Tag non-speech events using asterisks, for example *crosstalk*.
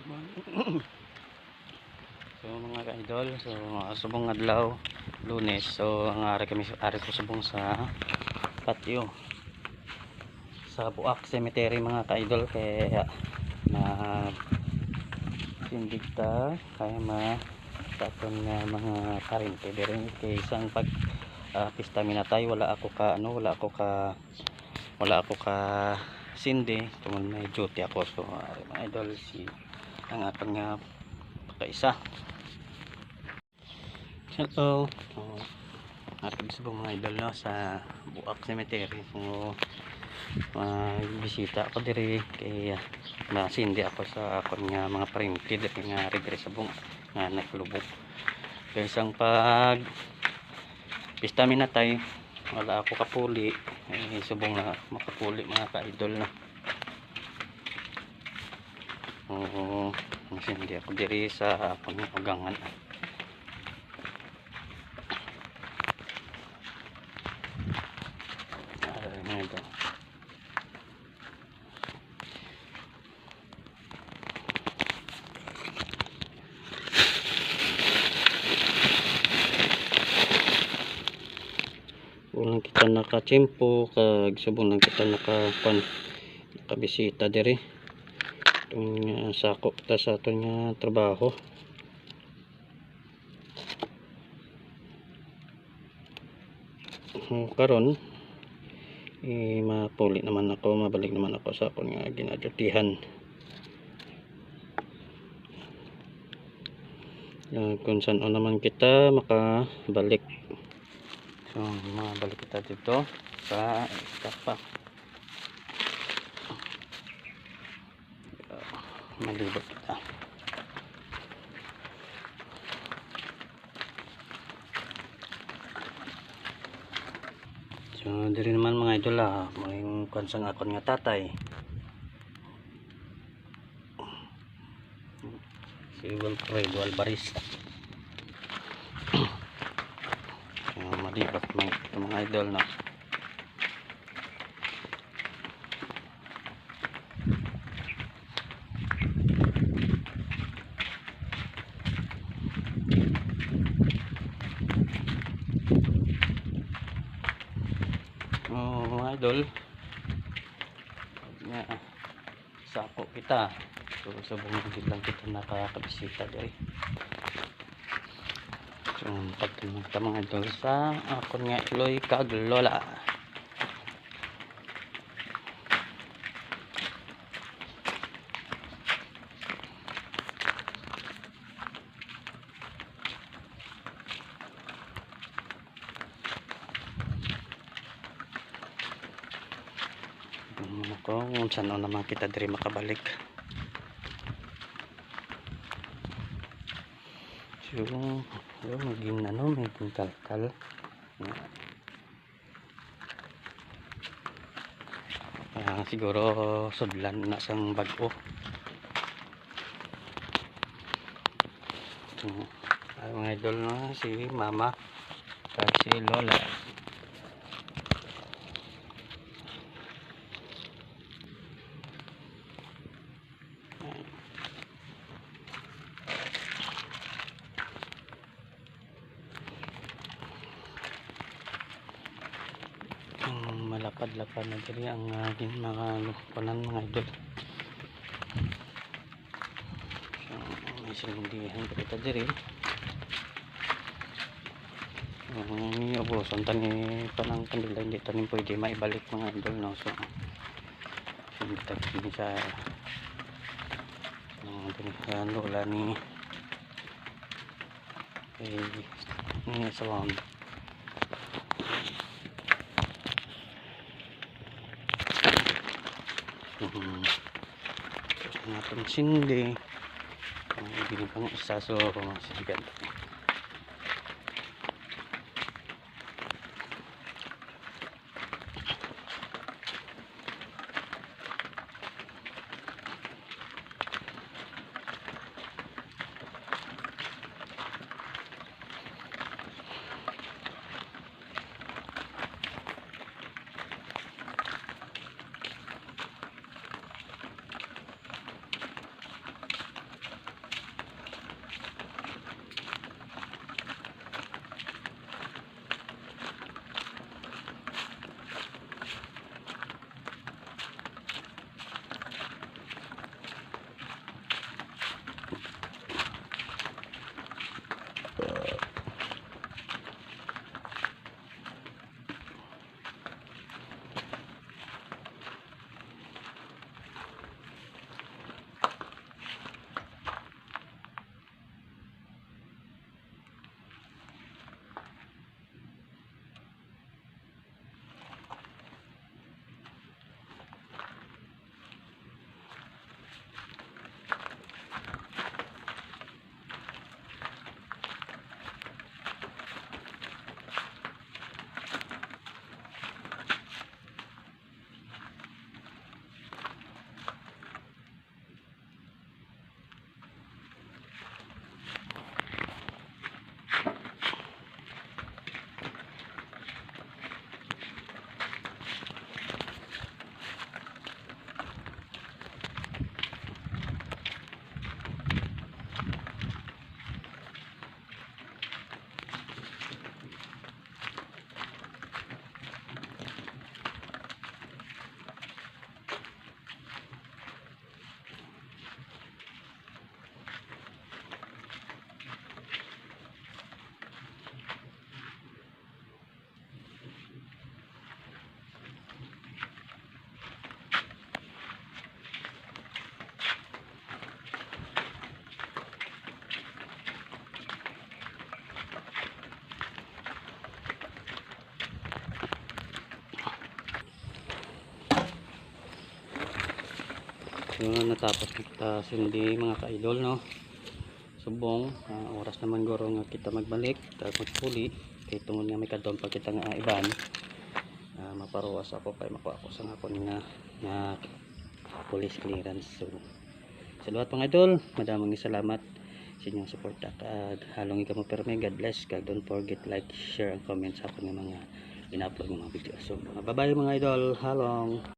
Good morning. so mga ka-idol, so subong adlaw, lunes. So ang ari kami ari ko subong sa patio. Sa Buak Cemetery mga ka-idol kaya na sindig ta kaya ma taton nga mga karente diri kay isang pag uh, pista minatay wala ako ka ano wala ako ka wala ako ka sindi tungod may duty ako so uh, mga idol si ang atong nga pagkaisa. Hello. Uh, atong subong mga idol no sa Buak Cemetery. So uh, bisita ako diri kay uh, masindi ako sa akon nga mga parimti diri nga regre sa nga naglubog. Kay isang pag pista minatay wala ako kapuli eh, subong na makapuli mga ka-idol na oo kasi hindi ako diri sa pangagangan ay mga ito. Walang kita nakachimpo kag subong lang kita naka pan nakabisita diri. Itong uh, sako ta sa aton nga trabaho. Uh, karon eh, mapuli naman ako, mabalik naman ako sa akong nga ginadutihan. Uh, kung saan naman kita makabalik So, mga balik kita dito sa kapa. Malibot kita. So, diri naman mga idol ah, mga konsang akon nga tatay. Si Wilfredo Alvarez. uh, *coughs* malibat mga, mga idol na oh, mga idol nga sako kita. So sa bungkit lang kita nakakabisita diri So, pagtunong ta mga idol sa ako nga Eloy Kaglola. Tingnan ko kung saan naman kita diri makabalik. So, yung maging ano, maging kalkal. Ah, siguro sudlan na sang bago. Ay mga idol na si mama at si lola. Malapad-lapad na diri ang aking mga lupanan mga idol. So, may silindihan kita diri ang ni oboson tani panang kandila hindi tanin pwede maibalik mga idol no? So hindi tagpini sa ang tinihan lola ni eh ni sa Hmm. Ang atong sindi. Ang ibig pang isa so sigat. So natapos kita sindi mga ka-idol no. Subong ah, oras naman guro nga kita magbalik kag magpuli. Kay tungod nga may kadon pa kita nga iban. Ah, maparuwas ako kay makuha ko sa ngapon nga nga police clearance. So sa lahat mga idol, madaming salamat sa inyong suporta. Kag halong ikaw mo perme God bless. Kag don't forget like share and comment sa akong mga ina-upload mga video. So mga babae mga idol. Halong